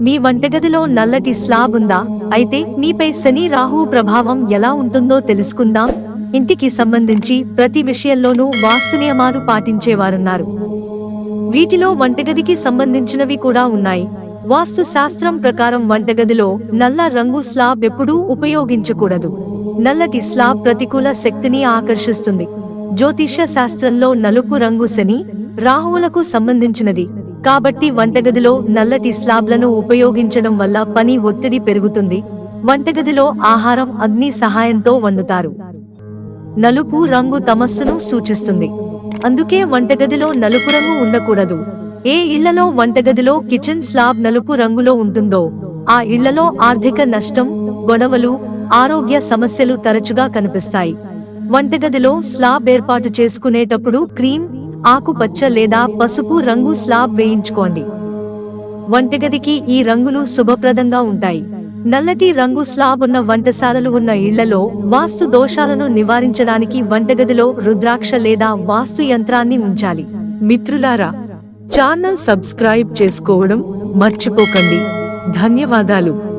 మీ వంటగదిలో నల్లటి స్లాబ్ ఉందా? అయితే మీపై శని రాహు ప్రభావం ఎలా ఉంటుందో తెలుసుకుందాం. ఇంటికి సంబంధించి ప్రతి విషయంలోనూ వాస్తు నియమాలు పాటించేవారున్నారు. వీటిలో వంటగదికి సంబంధించినవి కూడా ఉన్నాయి. వాస్తు శాస్త్రం ప్రకారం వంటగదిలో నల్ల రంగు స్లాబ్ ఎప్పుడూ ఉపయోగించకూడదు. నల్లటి స్లాబ్ ప్రతికూల శక్తిని ఆకర్షిస్తుంది. జ్యోతిష్య శాస్త్రంలో నలుపు రంగు శని రాహువులకు సంబంధించినది. కాబట్టి వంటగదిలో నల్లటి స్లాబ్లను ఉపయోగించడం వల్ల పని ఒత్తిడి పెరుగుతుంది. వంటగదిలో ఆహారం అగ్ని సహాయంతో వండుతారు. నలుపు రంగు తమస్సును సూచిస్తుంది. అందుకే వంటగదిలో నలుపు రంగు ఉండకూడదు. ఏ ఇళ్ళలో వంటగదిలో కిచెన్ స్లాబ్ నలుపు రంగులో ఉంటుందో ఆ ఇళ్ళలో ఆర్థిక నష్టం గొడవలు ఆరోగ్య సమస్యలు తరచుగా కనిపిస్తాయి. వంటగదిలో స్లాబ్ ఏర్పాటు చేసుకునేటప్పుడు క్రీమ్ ఆకుపచ్చ లేదా పసుపు రంగు స్లాబ్ వేయించుకోండి. వంటగదికి ఈ రంగులు శుభప్రదంగా ఉంటాయి. నల్లటి రంగు స్లాబ్ ఉన్న వంటశాలలు ఉన్న ఇళ్ళలో వాస్తు దోషాలను నివారించడానికి వంటగదిలో రుద్రాక్ష లేదా వాస్తు యంత్రాన్ని ఉంచాలి. మిత్రులారా ఛానల్ సబ్స్క్రైబ్ చేసుకోవడం మర్చిపోకండి. ధన్యవాదాలు.